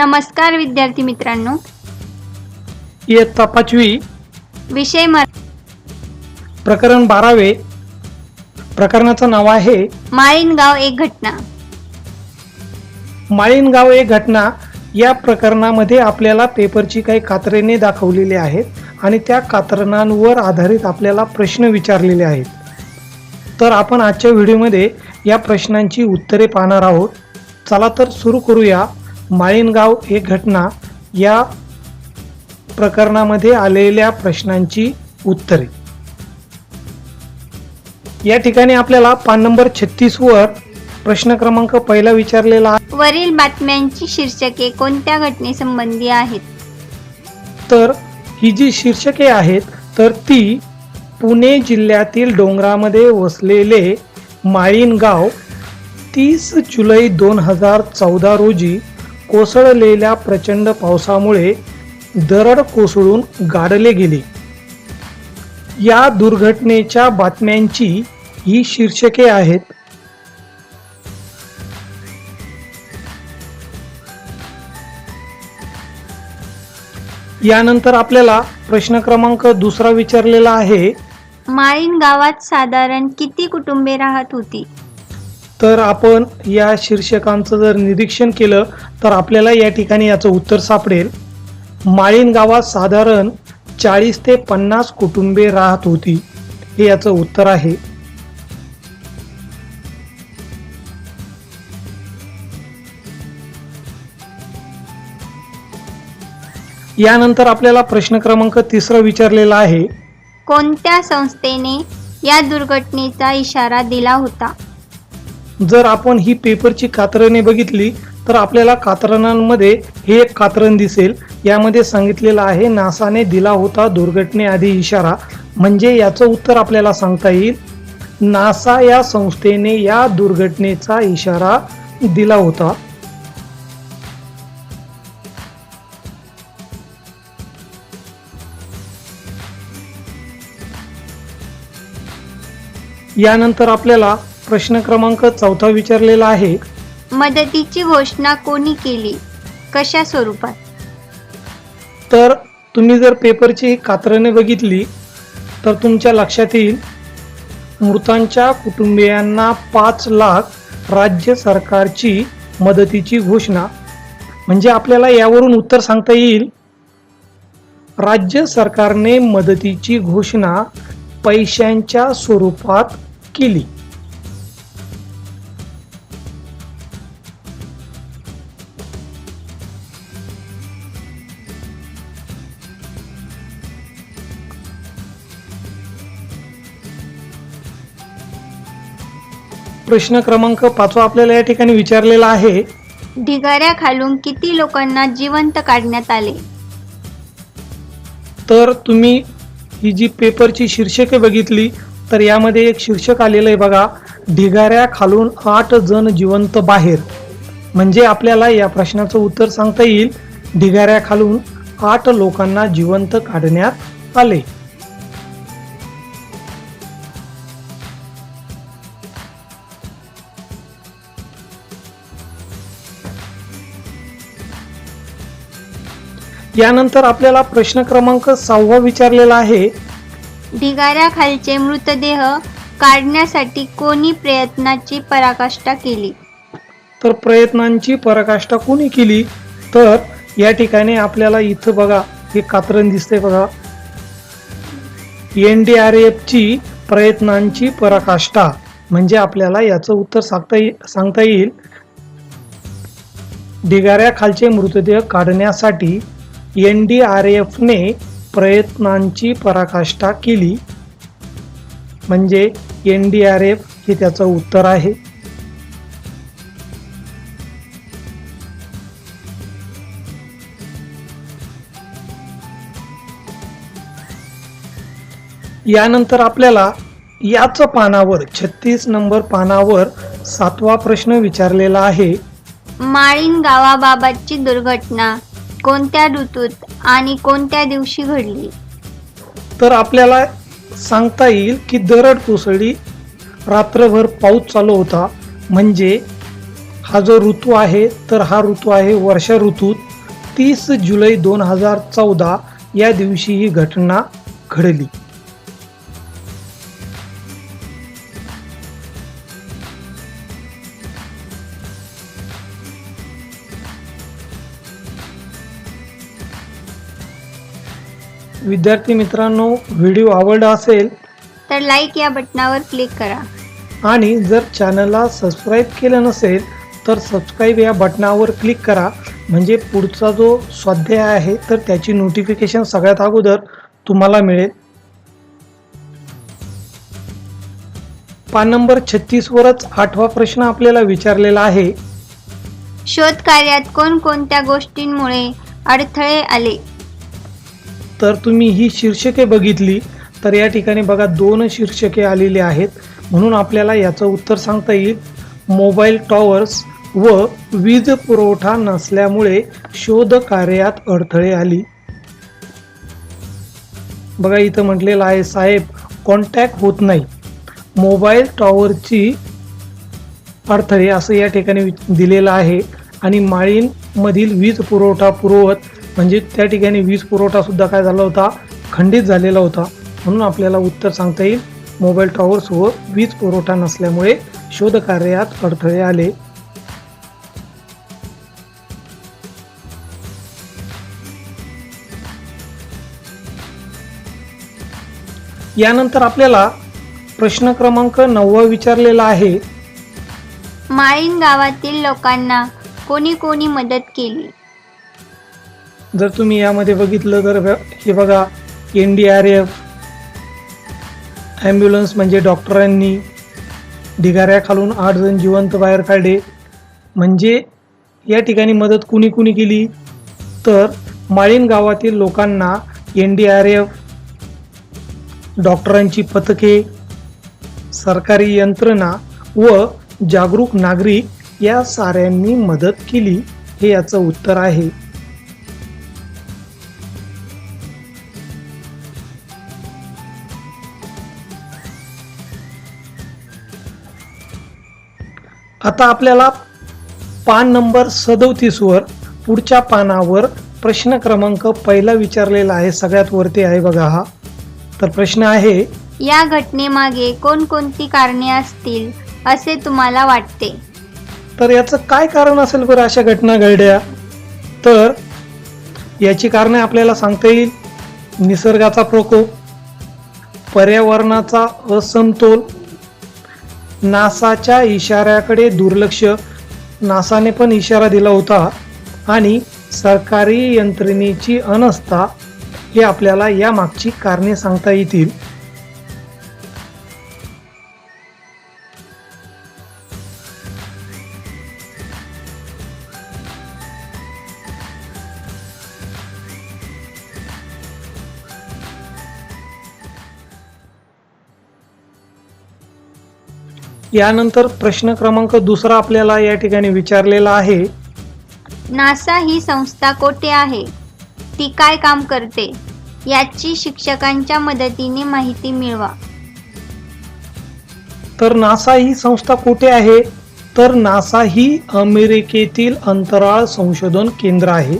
नमस्कार विद्यार्थी मित्रांनो. इयत्ता पाचवी. विषय मर प्रकरण बारावे. प्रकरणाचं नाव आहे माळीनगाव एक घटना. माळीनगाव एक घटना. या प्रकरणामध्ये आपल्याला पेपरची काही कात्रेने दाखवलेली आहेत आणि त्या कात्रणांवर आधारित आपल्याला प्रश्न विचारलेले आहेत. तर आपण आजच्या व्हिडिओमध्ये या प्रश्नांची उत्तरे पाहणार आहोत. चला तर सुरू करूया. माळीनगाव एक घटना या प्रकरणामध्ये आलेल्या प्रश्नांची उत्तरे. या ठिकाणी आपल्याला पान नंबर छत्तीस वर प्रश्न क्रमांक पहिला विचारलेला वरील बातम्यांची शीर्षके कोणत्या घटनेसंबंधी आहेत? तर ही जी शीर्षके आहेत तर ती पुणे जिल्ह्यातील डोंगरामध्ये वसलेले माळीन गाव तीस जुलै दोन हजार चौदा रोजी कोसळलेल्या प्रचंड पावसामुळे दरड कोसळून गाडले गेले. या दुर्घटनेच्या बातम्यांची ही शीर्षके आहेत. यानंतर आपल्याला प्रश्न क्रमांक दुसरा विचारलेला आहे. माळीन गावात साधारण किती कुटुंबे राहत होती? तर आपण या शीर्षकांचं जर निरीक्षण केलं तर आपल्याला या ठिकाणी याचं उत्तर सापडेल. माळीन गावात साधारण चाळीस ते पन्नास कुटुंबे राहत होती. हे याचं उत्तर आहे. यानंतर आपल्याला प्रश्न क्रमांक तिसरा विचारलेला आहे. कोणत्या संस्थेने या दुर्घटनेचा इशारा दिला होता? जर आपण ही पेपरची कात्रणे बघितली तर आपल्याला कात्रणांमध्ये हे एक कात्रण दिसेल. यामध्ये सांगितलेलं आहे नासाने दिला होता दुर्घटनेआधी इशारा. म्हणजे याचं उत्तर आपल्याला सांगता येईल. नासा या संस्थेने या दुर्घटनेचा इशारा दिला होता. यानंतर आपल्याला प्रश्न क्रमांक चौथा विचारलेला आहे. मदतीची घोषणा कोणी केली? कशा स्वरूपात? तर तुम्ही जर पेपरची कात्रणे बघितली तर तुमच्या लक्षात येईल मृतांच्या कुटुंबियांना पाच लाख राज्य सरकारची मदतीची घोषणा. म्हणजे आपल्याला यावरून उत्तर सांगता येईल राज्य सरकारने मदतीची घोषणा पैशांच्या स्वरूपात केली. प्रश्न क्रमांक पाचवा आपल्याला या ठिकाणी विचारलेला आहे. ढिगाऱ्याखालून किती लोकांना जिवंत काढण्यात आले? तर तुम्ही ही जी पेपरची शीर्षके बघितली तर यामध्ये एक शीर्षक आलेलं आहे बघा. ढिगाऱ्या खालून आठ जण जिवंत बाहेर. म्हणजे आपल्याला या प्रश्नाचं उत्तर सांगता येईल. ढिगाऱ्या खालून आठ लोकांना जिवंत काढण्यात आले. यानंतर आपल्याला प्रश्न क्रमांक सहावा विचारलेला आहे. ढिगाऱ्याखालचे मृतदेह काढण्यासाठी कोणी प्रयत्नाची पराकाष्ठा केली? तर प्रयत्नांची पराकाष्ठा कोणी केली? तर या ठिकाणी आपल्याला इथं बघा हे कात्रण दिसतंय बघा. एन डी आर एफची प्रयत्नांची पराकाष्ठा म्हणजे आपल्याला याचं उत्तर सांगता ये सांगता येईल. ढिगाऱ्याखालचे मृतदेह काढण्यासाठी एन डी आर एफने प्रयत्नांची पराकाष्ठा केली. म्हणजे एन डी आर एफ हे त्याचं उत्तर आहे. यानंतर आपल्याला याच पानावर छत्तीस नंबर पानावर सातवा प्रश्न विचारलेला आहे. माळीन गावाबाबतची दुर्घटना. कोणत्या ऋतूत आणि कोणत्या दिवशी घडली? तर आपल्याला सांगता येईल की दरड कोसळी रात्रभर पाऊस चालू होता. म्हणजे हा जो ऋतू आहे तर हा ऋतू आहे वर्षा ऋतूत. तीस जुलै दोन हजार चौदा या दिवशी ही घटना घडली. विद्यार्थी मित्रांनो व्हिडिओ आवडला असेल तर लाईक या बटनावर क्लिक करा. आणि जर चॅनलला सबस्क्राईब केलं नसेल तर सबस्क्राईब या बटनावर क्लिक करा. म्हणजे पुढचा जो स्वाध्याय आहे तर त्याची नोटिफिकेशन सगळ्यात अगोदर तुम्हाला मिळेल. पान नंबर छत्तीस वरच आठवा प्रश्न आपल्याला विचारलेला आहे. शोध कार्यात कोणकोणत्या गोष्टींमुळे अडथळे आले? तर तुम्ही ही शीर्षके बघितली तर या ठिकाणी बघा दोन शीर्षके आलेली आहेत. म्हणून आपल्याला याचं उत्तर सांगता येईल. मोबाईल टॉवर्स व वीज पुरवठा नसल्यामुळे शोध कार्यात अडथळे आली. बघा इथं म्हटलेलं आहे साहेब कॉन्टॅक्ट होत नाही. मोबाईल टॉवरची अडथळे असं या ठिकाणी दिलेलं आहे. आणि माळींमधील वीज पुरवठा पुरवत म्हणजे त्या ठिकाणी वीज पुरवठा सुद्धा काय झाला होता? खंडित झालेला होता. म्हणून आपल्याला उत्तर सांगता येईल मोबाईल टॉवर्स व वीज पुरवठा नसल्यामुळे शोध कार्यात अडथळे आले. यानंतर आपल्याला प्रश्न क्रमांक नववा विचारलेला आहे. माळीन गावातील लोकांना कोणी कोणी मदत केली? जर तुम्ही यामध्ये बघितलं तर हे बघा N D R F ambulance म्हणजे डॉक्टरांनी ढिगाऱ्याखालून आठ जण जिवंत बाहेर काढले. म्हणजे या ठिकाणी मदत कुणी कुणी केली? तर माळीन गावातील लोकांना एन डी आर एफ डॉक्टरांची पथके सरकारी यंत्रणा व जागरूक नागरिक या साऱ्यांनी मदत केली हे याचं उत्तर आहे. आता आपल्याला पान नंबर सदोतीस वर पुढच्या पानावर प्रश्न क्रमांक पहिला विचारलेला आहे सगळ्यात वरती आहे बघा हा. तर प्रश्न आहे या घटनेमागे कोणकोणती कारणे असतील असे तुम्हाला वाटते? तर याचं काय कारण असेल बरं अशा घटना घडल्या? तर याची कारणे आपल्याला सांगता येईल निसर्गाचा प्रकोप पर्यावरणाचा असमतोल नासाच्या इशाऱ्याकडे दुर्लक्ष. नासाने पण इशारा दिला होता. आणि सरकारी यंत्रणेची अनस्था हे आपल्याला या मागची कारणे सांगता येतील. यानंतर प्रश्न क्रमांक दुसरा आपल्याला या ठिकाणी विचारलेला आहे. नासा ही संस्था कोठे आहे? ती काय काम करते? याची शिक्षकांच्या मदतीने माहिती मिळवा. तर नासा ही संस्था कुठे आहे? तर नासा ही अमेरिकेतील अंतराळ संशोधन केंद्र आहे.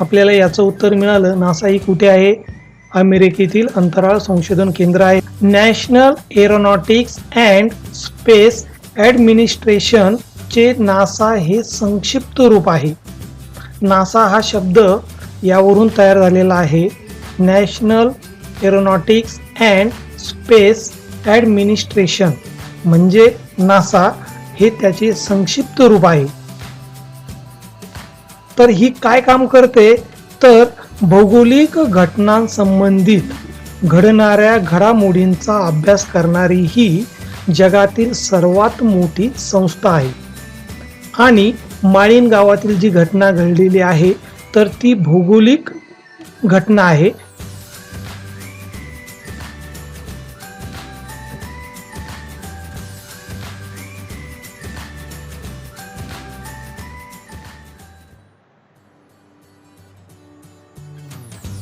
आपल्याला याचं उत्तर मिळालं. नासा ही कुठे आहे? अमेरिकेतील अंतराळ संशोधन केंद्र आहे. National Aeronautics and Space Administration चे नासा हे संक्षिप्त रूप आहे. नासा हा शब्द यावरून तयार झालेला आहे. National Aeronautics and Space Administration म्हणजे नासा हे त्याचे संक्षिप्त रूप आहे. तर ही काय काम करते? तर भौगोलिक घटनांसंबंधित घडणाऱ्या घडामोडींचा अभ्यास करणारी ही जगातील सर्वात मोठी संस्था आहे. आणि माळीन गावातील जी घटना घडलेली आहे तर ती भौगोलिक घटना आहे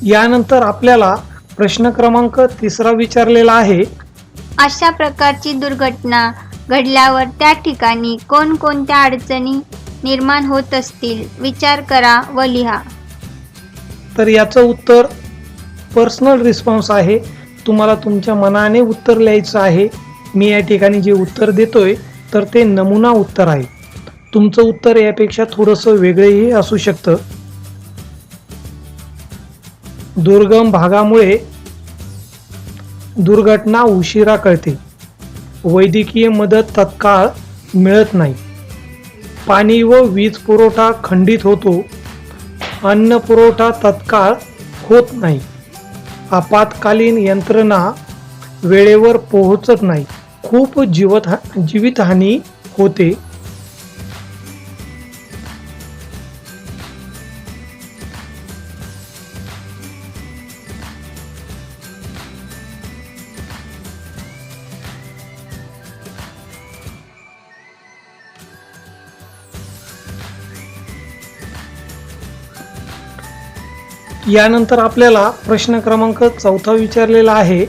यानंतर आपल्याला प्रश्न क्रमांक तिसरा विचारलेला आहे. अशा प्रकारची दुर्घटना घडल्यावर त्या ठिकाणी कोणकोणत्या अडचणी निर्माण होत असतील विचार करा व लिहा. तर याचं उत्तर पर्सनल रिस्पॉन्स आहे. तुम्हाला तुमच्या मनाने उत्तर लिहायचं आहे. मी या ठिकाणी जे उत्तर देतोय तर ते नमुना उत्तर आहे. तुमचं उत्तर यापेक्षा थोडंसं वेगळंही असू शकतं. दुर्गम भागामुळे दुर्घटना उशिरा कळते. वैद्यकीय मदत तत्काळ मिळत नाही. पाणी व वीज पुरवठा खंडित होतो. अन्न पुरवठा तत्काळ होत नाही. आपत्कालीन यंत्रणा वेळेवर पोहोचत नाही. खूप जीवत जीवितहानी होते. यानंतर आपल्याला प्रश्न क्रमांक चौथा विचारलेला आहे.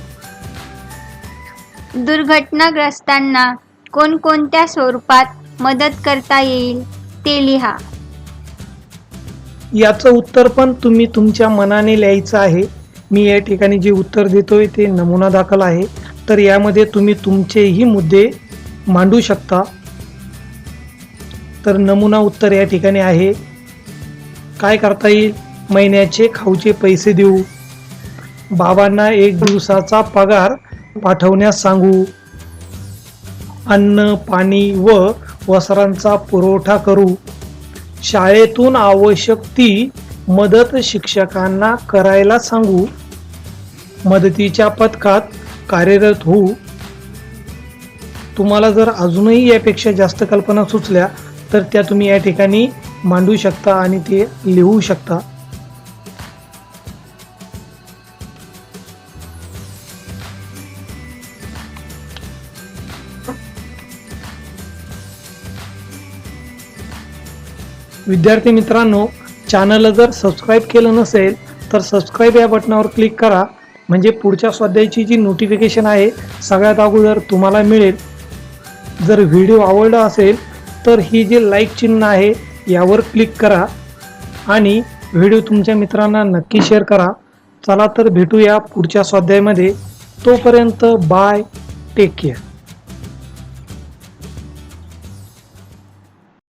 दुर्घटनाग्रस्तांना कोणकोणत्या स्वरूपात मदत करता येईल ते लिहा. याचं उत्तर पण तुम्ही तुमच्या मनाने लिहायचं आहे. मी या ठिकाणी जे उत्तर देतोय ते नमुना दाखल आहे. तर यामध्ये तुम्ही तुमचेही मुद्दे मांडू शकता. तर नमुना उत्तर या ठिकाणी आहे. काय करता येईल? महिन्याचे खाऊचे पैसे देऊ. बाबांना एक दिवसाचा पगार पाठवण्यास सांगू. अन्न पाणी व वस्त्रांचा पुरवठा करू. शाळेतून आवश्यक ती मदत शिक्षकांना करायला सांगू. मदतीच्या पथकात कार्यरत होऊ. तुम्हाला जर अजूनही यापेक्षा जास्त कल्पना सुचल्या तर त्या तुम्ही या ठिकाणी मांडू शकता आणि ते लिहू शकता. विद्यार्थी मित्रांनो चॅनलला जर सबस्क्राईब केलं नसेल तर सबस्क्राईब या बटनावर क्लिक करा. म्हणजे पुढच्या स्वाध्यायाची जी नोटिफिकेशन आहे सगळ्यात अगोदर तुम्हाला मिळेल. जर व्हिडिओ आवडला असेल तर ही जे लाईक चिन्ह आहे यावर क्लिक करा. आणि व्हिडिओ तुमच्या मित्रांना नक्की शेअर करा. चला तर भेटूया पुढच्या स्वाध्यायामध्ये. तोपर्यंत बाय टेक केअर